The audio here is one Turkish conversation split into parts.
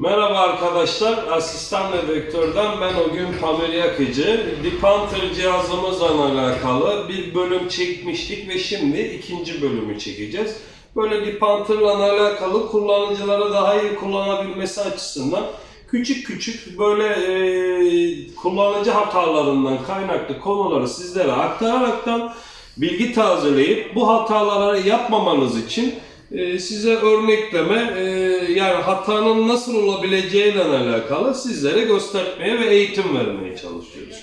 Merhaba arkadaşlar, asistan redaktörden ben o gün Pamir Yakıcı. Depanter cihazımızla alakalı bir bölüm çekmiştik ve şimdi ikinci bölümü çekeceğiz. Böyle Depanter'la alakalı kullanıcılara daha iyi kullanabilmesi açısından küçük küçük böyle e, kullanıcı hatalarından kaynaklı konuları sizlere aktararaktan bilgi tazeleyip bu hataları yapmamanız için e, size örnekleme e, yani hatanın nasıl olabileceğiyle alakalı sizlere göstermeye ve eğitim vermeye çalışıyoruz.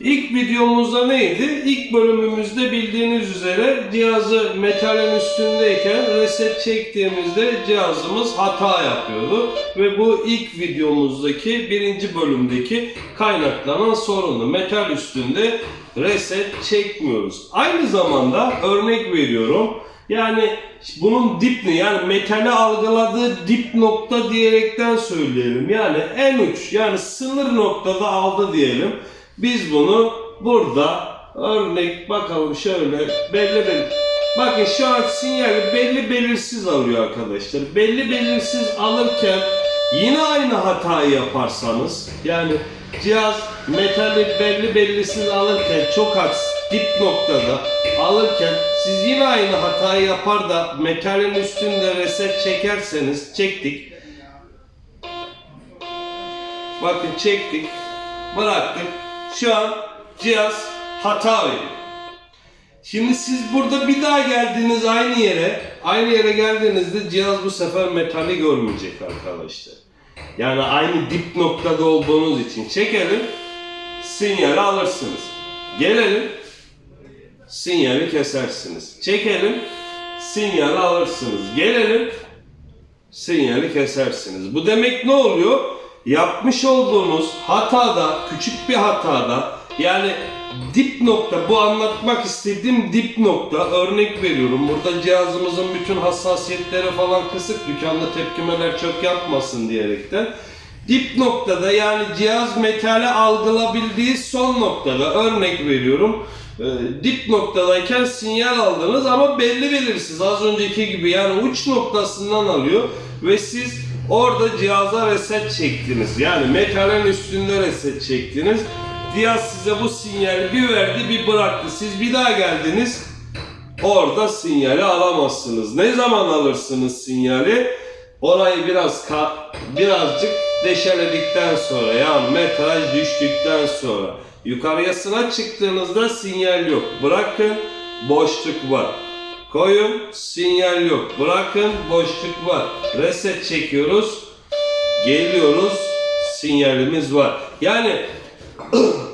İlk videomuzda neydi? İlk bölümümüzde bildiğiniz üzere cihazı metalin üstündeyken reset çektiğimizde cihazımız hata yapıyordu. Ve bu ilk videomuzdaki birinci bölümdeki kaynaklanan sorunu. Metal üstünde reset çekmiyoruz. Aynı zamanda örnek veriyorum. Yani bunun dip ne? Yani metali algıladığı dip nokta diyerekten söyleyelim. Yani en uç yani sınır noktada aldı diyelim. Biz bunu burada örnek bakalım şöyle belli belli. Bakın şu an sinyali belli belirsiz alıyor arkadaşlar. Belli belirsiz alırken yine aynı hatayı yaparsanız yani cihaz metali belli belirsiz alırken çok az dip noktada alırken siz yine aynı hatayı yapar da metalin üstünde reset çekerseniz çektik. Bakın çektik. Bıraktık. Şu an cihaz hata veriyor. Şimdi siz burada bir daha geldiniz aynı yere. Aynı yere geldiğinizde cihaz bu sefer metali görmeyecek arkadaşlar. Yani aynı dip noktada olduğunuz için çekelim. Sinyali alırsınız. Gelelim. Sinyali kesersiniz. Çekelim. Sinyali alırsınız. Gelelim. Sinyali kesersiniz. Bu demek ne oluyor? Yapmış olduğunuz hatada, küçük bir hatada yani dip nokta, bu anlatmak istediğim dip nokta, örnek veriyorum. Burada cihazımızın bütün hassasiyetleri falan kısık, dükkanda tepkimeler çok yapmasın diyerekten. Dip noktada yani cihaz metali algılabildiği son noktada örnek veriyorum. Ee, dip noktadayken sinyal aldınız ama belli belirsiz az önceki gibi yani uç noktasından alıyor ve siz orada cihaza reset çektiniz. Yani metalin üstünde reset çektiniz. Cihaz size bu sinyali bir verdi bir bıraktı. Siz bir daha geldiniz orada sinyali alamazsınız. Ne zaman alırsınız sinyali? Orayı biraz birazcık deşeledikten sonra yani metraj düştükten sonra yukarıyasına çıktığınızda sinyal yok. Bırakın boşluk var. Koyun sinyal yok. Bırakın boşluk var. Reset çekiyoruz. Geliyoruz. Sinyalimiz var. Yani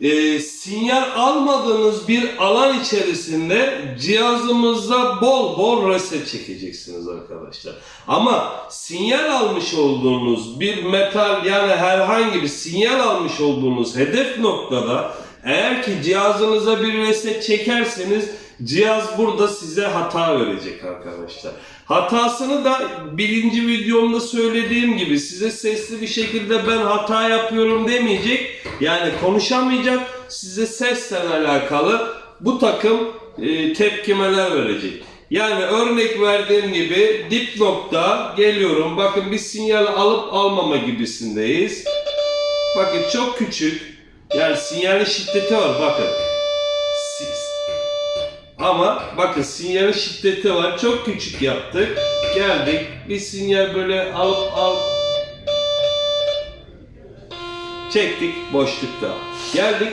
e, sinyal almadığınız bir alan içerisinde cihazımızda bol bol reset çekeceksiniz arkadaşlar. Ama sinyal almış olduğunuz bir metal yani herhangi bir sinyal almış olduğunuz hedef noktada eğer ki cihazınıza bir reset çekerseniz cihaz burada size hata verecek arkadaşlar. Hatasını da birinci videomda söylediğim gibi size sesli bir şekilde ben hata yapıyorum demeyecek. Yani konuşamayacak. Size sesle alakalı bu takım e, tepkimeler verecek. Yani örnek verdiğim gibi dip nokta geliyorum. Bakın bir sinyal alıp almama gibisindeyiz. Bakın çok küçük. Yani sinyalin şiddeti var bakın. Ama bakın sinyalin şiddeti var. Çok küçük yaptık. Geldik. Bir sinyal böyle alıp al. Çektik boşlukta. Geldik.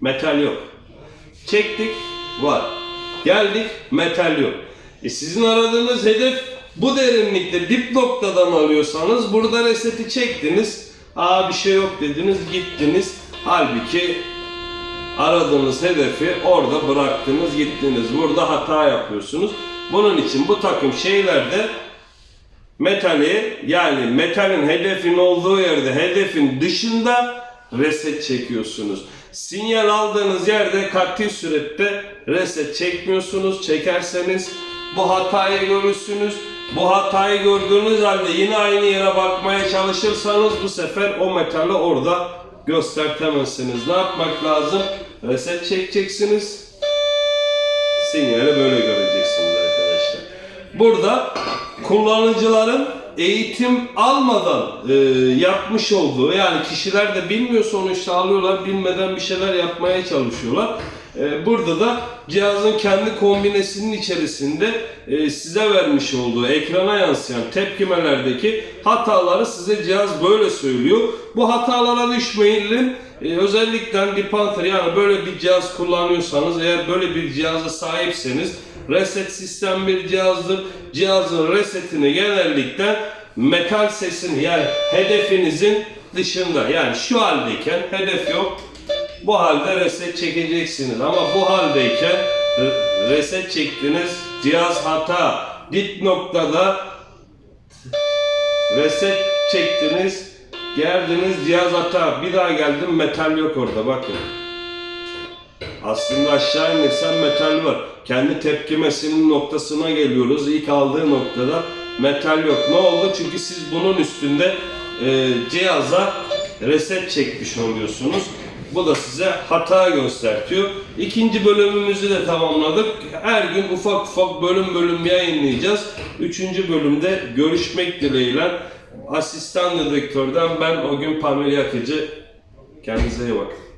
Metal yok. Çektik. Var. Geldik. Metal yok. E sizin aradığınız hedef bu derinlikte dip noktadan alıyorsanız burada reseti çektiniz. Aa bir şey yok dediniz gittiniz. Halbuki aradığınız hedefi orada bıraktınız gittiniz. Burada hata yapıyorsunuz. Bunun için bu takım şeylerde metali yani metalin hedefin olduğu yerde hedefin dışında reset çekiyorsunuz. Sinyal aldığınız yerde katli surette reset çekmiyorsunuz. Çekerseniz bu hatayı görürsünüz. Bu hatayı gördüğünüz halde yine aynı yere bakmaya çalışırsanız bu sefer o metali orada göstertemezsiniz. Ne yapmak lazım? Reset çekeceksiniz. Sinyali böyle göreceksiniz arkadaşlar. Burada kullanıcıların eğitim almadan e, yapmış olduğu yani kişiler de bilmiyor sonuçta alıyorlar bilmeden bir şeyler yapmaya çalışıyorlar. E, burada da cihazın kendi kombinesinin içerisinde e, size vermiş olduğu ekrana yansıyan tepkimelerdeki hataları size cihaz böyle söylüyor. Bu hatalara düşmeyin. E, özellikle Depanter yani böyle bir cihaz kullanıyorsanız eğer böyle bir cihaza sahipseniz reset sistem bir cihazdır. Cihazın resetini genellikle metal sesini yani hedefinizin dışında yani şu haldeyken hedef yok bu halde reset çekeceksiniz ama bu haldeyken re- reset çektiniz cihaz hata dip noktada reset çektiniz geldiniz cihaz hata bir daha geldim metal yok orada bakın aslında aşağı inirsen metal var. Kendi tepkimesinin noktasına geliyoruz. İlk aldığı noktada metal yok. Ne oldu? Çünkü siz bunun üstünde e, cihaza reset çekmiş oluyorsunuz. Bu da size hata göstertiyor. İkinci bölümümüzü de tamamladık. Her gün ufak ufak bölüm bölüm yayınlayacağız. Üçüncü bölümde görüşmek dileğiyle asistan dedektörden ben o gün Pamir Yakıcı. Kendinize iyi bakın.